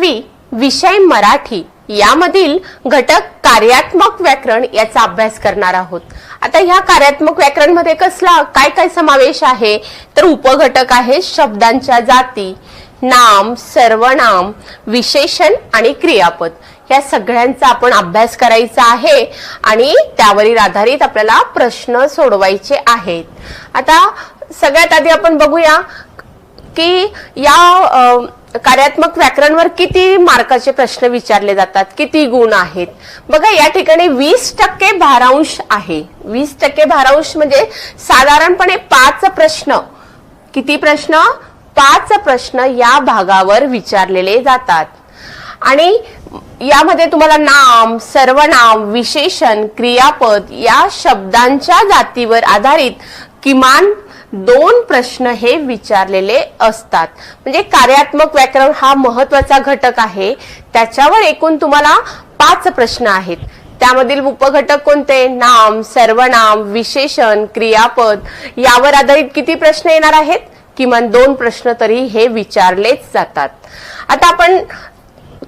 पाचवी विषय मराठी यामधील घटक कार्यात्मक व्याकरण याचा अभ्यास करणार आहोत. आता ह्या कार्यात्मक व्याकरणमध्ये कसला काय काय समावेश आहे? तर उपघटक आहे शब्दांच्या जाती नाम सर्वनाम विशेषण आणि क्रियापद. या सगळ्यांचा आपण अभ्यास करायचा आहे आणि त्यावरील आधारित आपल्याला प्रश्न सोडवायचे आहेत. आता सगळ्यात आधी आपण बघूया की या कार्यात्मक व्याकरणवर किती मार्काचे प्रश्न विचारले जातात किती गुण आहेत? बघा या ठिकाणी वीस टक्के भारांश आहे. वीस टक्के भारांश म्हणजे साधारणपणे पाच प्रश्न. किती प्रश्न? पाच प्रश्न या भागावर विचारलेले जातात. आणि यामध्ये तुम्हाला नाम सर्वनाम विशेषण क्रियापद या शब्दांच्या जातीवर आधारित किमान दोन प्रश्न हे विचारलेले असतात. म्हणजे कार्यात्मक व्याकरण हा महत्त्वाचा घटक आहे. त्याच्यावर एकूण तुम्हाला पाच प्रश्न आहेत. त्यामधील उपघटक कोणते? नाम सर्वनाम विशेषण क्रियापद यावर आधारित किती प्रश्न येणार आहेत? किमान दोन प्रश्न तरी हे विचारलेच जातात. आता आपण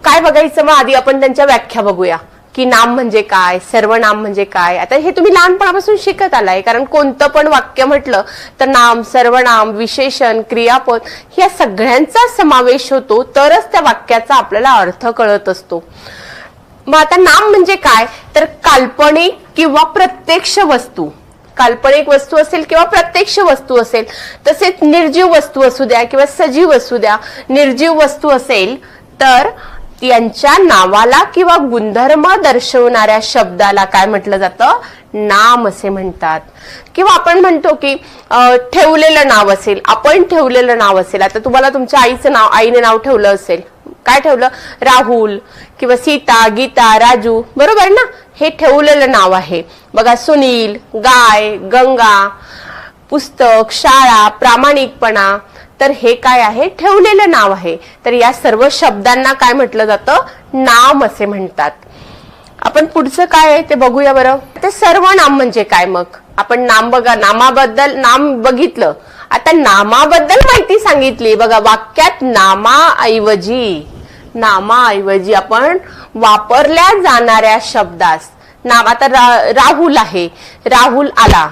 काय बघायचं? मग आधी आपण त्यांच्या व्याख्या बघूया. की नाम म्हणजे काय सर्वनाम म्हणजे काय? आता हे तुम्ही लहानपणापासून शिकत आलाय कारण कोणतं पण वाक्य म्हटलं तर नाम सर्वनाम विशेषण क्रियापद ह्या सगळ्यांचा समावेश होतो तरच त्या वाक्याचा आपल्याला अर्थ कळत असतो. मग आता नाम म्हणजे काय? तर काल्पनिक किंवा प्रत्यक्ष वस्तू. काल्पनिक वस्तू असेल किंवा प्रत्यक्ष वस्तू असेल तसेच निर्जीव वस्तू असू द्या किंवा सजीव असू द्या निर्जीव वस्तू असेल तर यांच्या नावाला किंवा गुणधर्म दर्शवणाऱ्या शब्दाला काय म्हटलं जातं? नाम असे म्हणतात. किंवा आपण म्हणतो की ठेवलेलं नाव असेल आपण ठेवलेलं नाव असेल. आता तुम्हाला तुमच्या आईचं नाव आईने नाव ठेवलं असेल. काय ठेवलं? राहुल किंवा सीता गीता राजू. बरोबर ना? हे ठेवलेलं नाव आहे. बघा सुनील गाय गंगा पुस्तक शाळा प्रामाणिकपणा तर हे काय आहे? ठेवलेलं नाव आहे. तर या सर्व शब्दांना काय म्हटलं जातं? नाम असे म्हणतात. आपण पुढचं काय आहे ते बघूया बरं. ते सर्वनाम म्हणजे काय मग? आपण नाम बघा. नामाबद्दल नाम बघितलं. आता नामाबद्दल माहिती सांगितली. बघा वाक्यात नामाऐवजी. नामाऐवजी आपण वापरल्या जाणाऱ्या शब्दास. नाम आता रा- राहुल आहे. राहुल आला.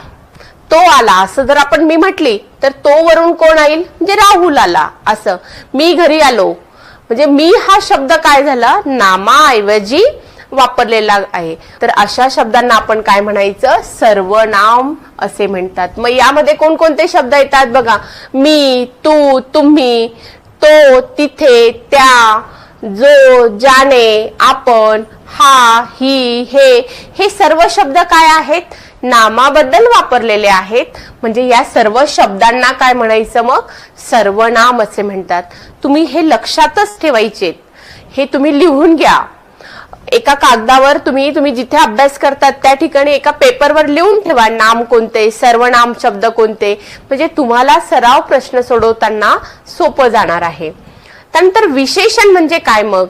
तो आला असं जर आपण मी म्हटली तर तो वरून कोण येईल म्हणजे राहुल आला असं. मी घरी आलो. म्हणजे मी हा शब्द काय झाला? नामाऐवजी वापरलेला आहे. तर अशा शब्दांना आपण काय म्हणायचं? सर्वनाम असे म्हणतात. मग यामध्ये कोणकोणते शब्द येतात बघा? मी तू तुम्ही तो तिथे त्या जो ज्याने आपण हा ही हे. हे सर्व शब्द काय आहेत? नामाबद्दल वापरलेले आहेत. म्हणजे या सर्व शब्दांना काय म्हणायचं मग? सर्वनाम असे म्हणतात. तुम्ही हे लक्षातच ठेवायचे. हे तुम्ही लिहून घ्या. एका कागदावर तुम्ही तुम्ही जिथे अभ्यास करतात त्या ठिकाणी एका पेपरवर लिहून ठेवा. नाम कोणते? सर्वनाम शब्द कोणते? म्हणजे तुम्हाला सराव प्रश्न सोडवताना सोपं जाणार आहे. त्यानंतर विशेषण म्हणजे काय मग?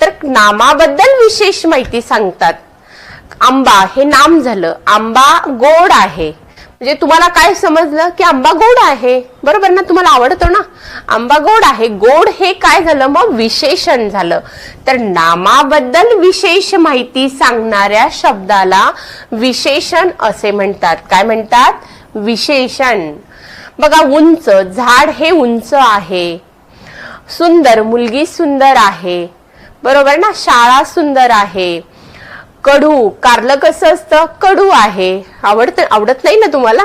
तर नामाबद्दल विशेष माहिती सांगतात. आंबा हे नाम झालं. आंबा गोड आहे. म्हणजे तुम्हाला काय समजलं की आंबा गोड आहे? बरोबर ना? तुम्हाला आवडतो ना? आंबा गोड आहे. गोड हे काय झालं? मग विशेषण झालं. तर नामाबद्दल विशेष माहिती सांगणाऱ्या शब्दाला विशेषण असे म्हणतात. काय म्हणतात? विशेषण. बघा उंच. झाड हे उंच आहे. सुंदर. मुलगी सुंदर आहे. बरोबर ना? शाळा सुंदर आहे. कडू. कारलं कसं असतं? कडू आहे. आवडत आवडत नाही ना तुम्हाला?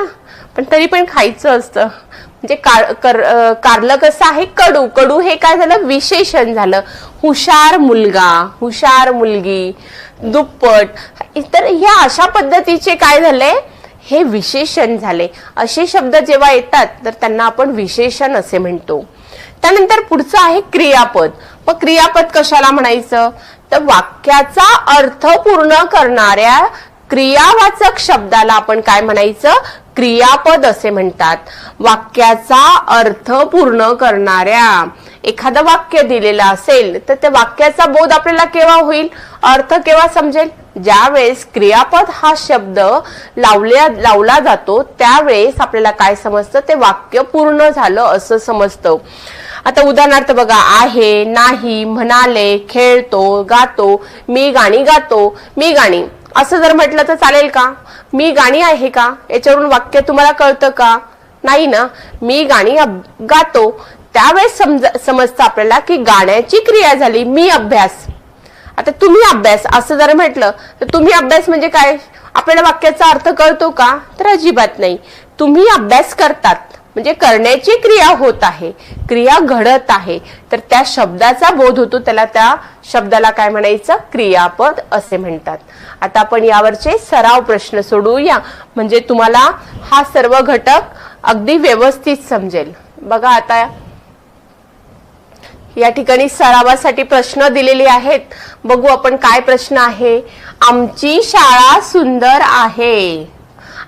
पण तरी पण खायचं असतं. म्हणजे कार कर- कारलं कसं आहे? कडू. कडू हे काय झालं? विशेषण झालं. हुशार मुलगा. हुशार मुलगी. दुप्पट. तर ह्या अशा पद्धतीचे काय झाले? हे विशेषण झाले. असे शब्द जेव्हा येतात तर त्यांना आपण विशेषण असे म्हणतो. त्यानंतर पुढचं आहे क्रियापद. मग क्रियापद कशाला म्हणायचं? तर वाक्याचा अर्थ पूर्ण करणाऱ्या क्रियावाचक शब्दाला आपण काय म्हणायचं? क्रियापद असे म्हणतात. वाक्याचा अर्थ पूर्ण करणाऱ्या. एखादं वाक्य दिलेलं असेल तर त्या वाक्याचा बोध आपल्याला केव्हा होईल? अर्थ केव्हा समजेल? ज्यावेळेस क्रियापद हा शब्द लावल्या लावला जातो त्यावेळेस आपल्याला काय समजतं? ते वाक्य पूर्ण झालं असं समजतं. आता उदाहरणार्थ बघा आहे नाही म्हणाले खेळतो गातो मी गाणी गातो मी गाणी. असं जर म्हटलं तर चालेल का? मी गाणी आहे का? याच्यावरून वाक्य तुम्हाला कळतं का? नाही ना? मी गाणी गातो. त्यावेळेस समज समजतं आपल्याला की गाण्याची क्रिया झाली मी अभ्यास. आता तुम्ही अभ्यास असं जर म्हटलं तर तुम्ही अभ्यास म्हणजे काय? आपल्याला वाक्याचा अर्थ कळतो का? तर अजिबात नाही. तुम्ही अभ्यास करतात. म्हणजे करण्याची क्रिया होत आहे. क्रिया घडत आहे. तर त्या शब्दाचा बोध होतो. त्याला त्या शब्दाला काय म्हणायचं? क्रियापद असे म्हणतात. आता आपण यावरचे सराव प्रश्न सोडवूया म्हणजे तुम्हाला हा सर्व घटक अगदी व्यवस्थित समजेल. बघा आता या ठिकाणी सरावासाठी प्रश्न दिलेले आहेत. बघू आपण काय प्रश्न आहे? आमची शाळा सुंदर आहे.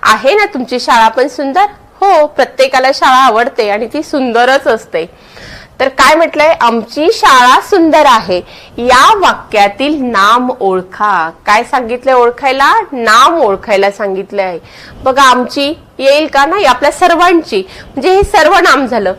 आहे ना तुमची शाळा पण सुंदर? हो प्रत्येकाला शाळा आवडते आणि ती सुंदरच असते. तर काय म्हटलंय? आमची शाळा सुंदर आहे. या वाक्यातील नाम ओळखा. काय सांगितलंय ओळखायला? नाम ओळखायला सांगितलंय. आहे बघा आमची येईल का नाही? आपल्या सर्वांची. म्हणजे हे सर्व नाम झालं.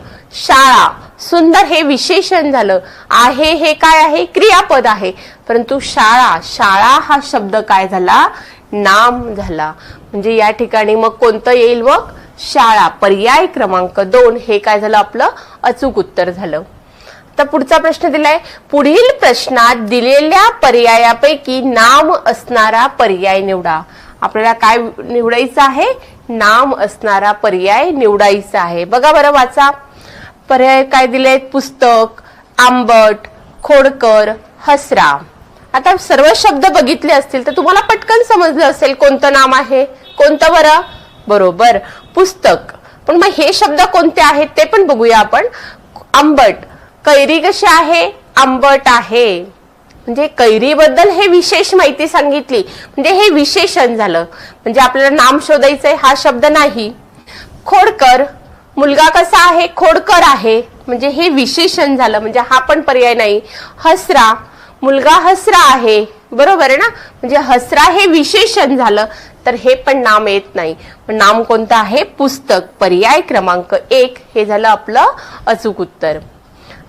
शाळा. सुंदर हे विशेषण झालं. आहे हे काय आहे? क्रियापद आहे. परंतु शाळा. शाळा हा शब्द काय झाला? नाम झाला. म्हणजे या ठिकाणी मग कोणतं येईल मग? शाळा पर्याय क्रमांक दोन हे काय झालं आपलं? अचूक उत्तर झालं. तर पुढचा प्रश्न दिलाय. पुढील प्रश्नात दिलेल्या पर्यायापैकी नाम असणारा पर्याय निवडा. आपल्याला काय निवडायचं आहे? नाम असणारा पर्याय निवडायचा आहे. बघा बरं वाचा. पर्याय काय दिलेत? पुस्तक आंबट खोडकर हसरा. आता सर्व शब्द बघितले असतील तर तुम्हाला पटकन समजलं असेल कोणतं नाम आहे. कोणतं बरं? बरोबर. पुस्तक. पण मग हे शब्द कोणते आहेत ते पण बघूया आपण. आंबट. कैरी कशी आहे? आंबट आहे. म्हणजे कैरीबद्दल हे विशेष माहिती सांगितली. म्हणजे हे विशेषण झालं. म्हणजे आपल्याला नाम शोधायचंय हा शब्द नाही. खोडकर. मुलगा कसा आहे? खोडकर आहे. म्हणजे हे विशेषण झालं. म्हणजे हा पण पर्याय नाही. हसरा. मुलगा हसरा आहे. बरोबर आहे ना? म्हणजे हसरा हे विशेषण झालं. तर हे पण नाम येत नाही. पण नाम कोणतं आहे? पुस्तक. पर्याय क्रमांक एक. हे झालं आपलं अचूक उत्तर.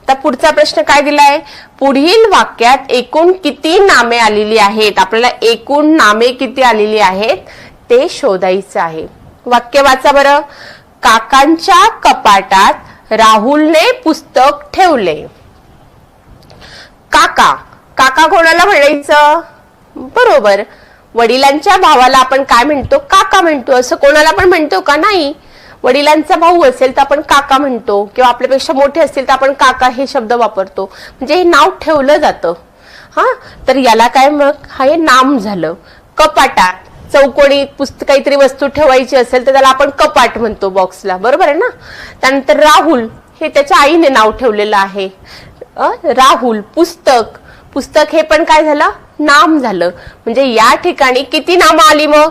आता पुढचा प्रश्न काय दिलाय? पुढील वाक्यात एकूण किती नामे आलेली आहेत? आपल्याला एकूण नामे किती आलेली आहेत? ते शोधायचं आहे. वाक्य वाचा बरं. काकांच्या कपाटात राहुलने पुस्तक ठेवले. काका काका कोणाला म्हणायचं? बरोबर. वडिलांच्या भावाला आपण काय म्हणतो? काका म्हणतो. असं कोणाला पण म्हणतो का? नाही. वडिलांचा भाऊ असेल तर आपण काका म्हणतो. किंवा आपल्यापेक्षा मोठे असतील तर आपण काका हे शब्द वापरतो. म्हणजे हे नाव ठेवलं जातं. हा? तर याला काय मग? हा हे नाम झालं. कपाटात. चौकोनी पुस्तक काहीतरी वस्तू ठेवायची असेल तर त्याला आपण कपाट म्हणतो बॉक्सला बरोबर आहे ना? त्यानंतर राहुल. हे त्याच्या आईने नाव ठेवलेलं आहे. राहुल. पुस्तक. पुस्तक हे पण काय झालं? नाम झालं. म्हणजे या ठिकाणी किती नामं आली मग?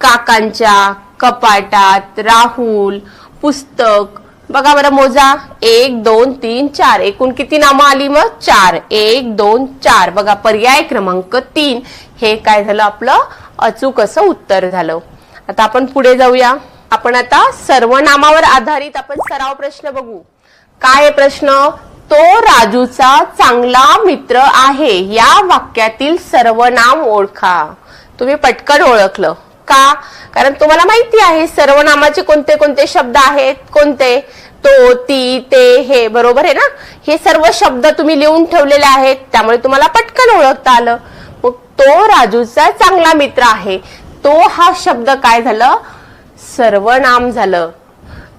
काकांच्या कपाटात राहुल पुस्तक. बघा बरं मोजा. एक दोन तीन चार. एकूण किती नामं आली मग? चार. एक दोन चार. बघा पर्याय क्रमांक तीन. हे काय झालं आपलं? अचूक असं उत्तर झालं. आता आपण पुढे जाऊया. आपण आता सर्वनामावर आधारित आपण सराव प्रश्न बघू. काय प्रश्न? तो राजूचा चांगला मित्र आहे. या वाक्यातील सर्वनाम ओळखा. तुम्ही पटकन ओळखलं. का? कारण तुम्हाला माहिती आहे सर्वनामाचे कोणते कोणते शब्द आहेत? कोणते? तो ती ते हे. बरोबर आहे ना? हे सर्व शब्द तुम्ही लिहून ठेवलेले आहेत. त्यामुळे तुम्हाला पटकन ओळखता आलं. मग तो राजूचा चांगला मित्र आहे. तो हा शब्द काय झालं? सर्वनाम झालं.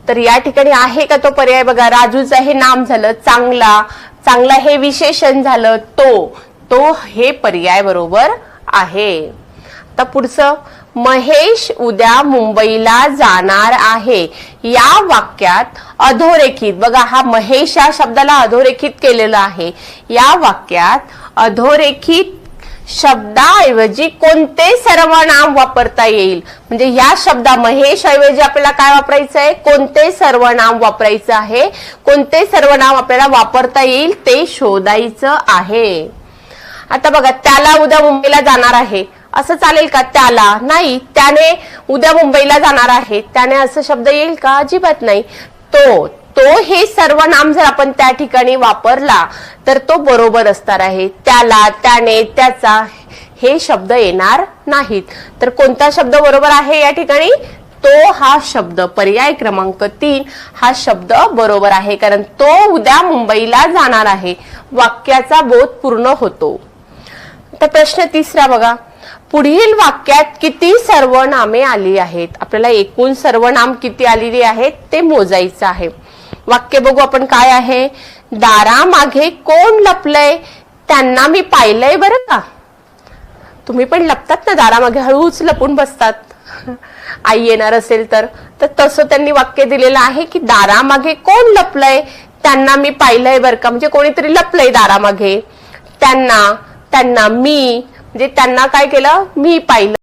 तर या ठिकाणी आहे का तो पर्याय? बघा राजूचं हे नाम झालं चांगला. चांगला हे विशेषण झालं तो. तो हे पर्याय बरोबर आहे. आता पुढचं महेश उद्या मुंबईला जाणार आहे. या वाक्यात अधोरेखित बघा हा महेश या शब्दाला अधोरेखित केलेलं आहे. या वाक्यात अधोरेखित शब्दाऐवजी कोणते सर्वनाम वापरता येईल. म्हणजे या शब्दा महेश ऐवजी आपल्याला काय वापरायचं आहे? कोणते सर्वनाम वापरायचं आहे. कोणते सर्वनाम आपल्याला वापरता येईल ते शोधायचं आहे. आता बघा त्याला उद्या मुंबईला जाणार आहे. असं चालेल का? त्याला. नाही त्याने उद्या मुंबईला जाणार आहे. त्याने असं शब्द येईल का? अजिबात नाही. तो तो हे सर्वनाम जर आपण त्या ठिकाणी वापरला तर तो बरोबर असणार आहे. त्याला त्याने त्याचा हे शब्द येणार नाहीत. तर कोणता शब्द बरोबर आहे या ठिकाणी? तो हा शब्द पर्याय क्रमांक तीन हा शब्द बरोबर आहे. कारण तो उद्या मुंबईला जाणार आहे. वाक्याचा बोध पूर्ण होतो. तर प्रश्न तिसरा बघा. पुढील वाक्यात किती सर्वनामे आली आहेत? आपल्याला एकूण सर्वनाम किती आलेली आहेत? ते मोजायचं आहे. वाक्य बघू आपण काय आहे? दारामागे कोण लपलंय? त्यांना मी पाहिलंय बरं का? तुम्ही पण लपतात ना दारामागे हळूच लपून बसतात. आई येणार असेल तर. तर तसं त्यांनी वाक्य दिलेलं आहे की दारामागे कोण लपलंय? त्यांना मी पाहिलंय बरं का? म्हणजे कोणीतरी लपलंय दारामागे. त्यांना त्यांना मी म्हणजे त्यांना काय केलं? मी पाहिलं.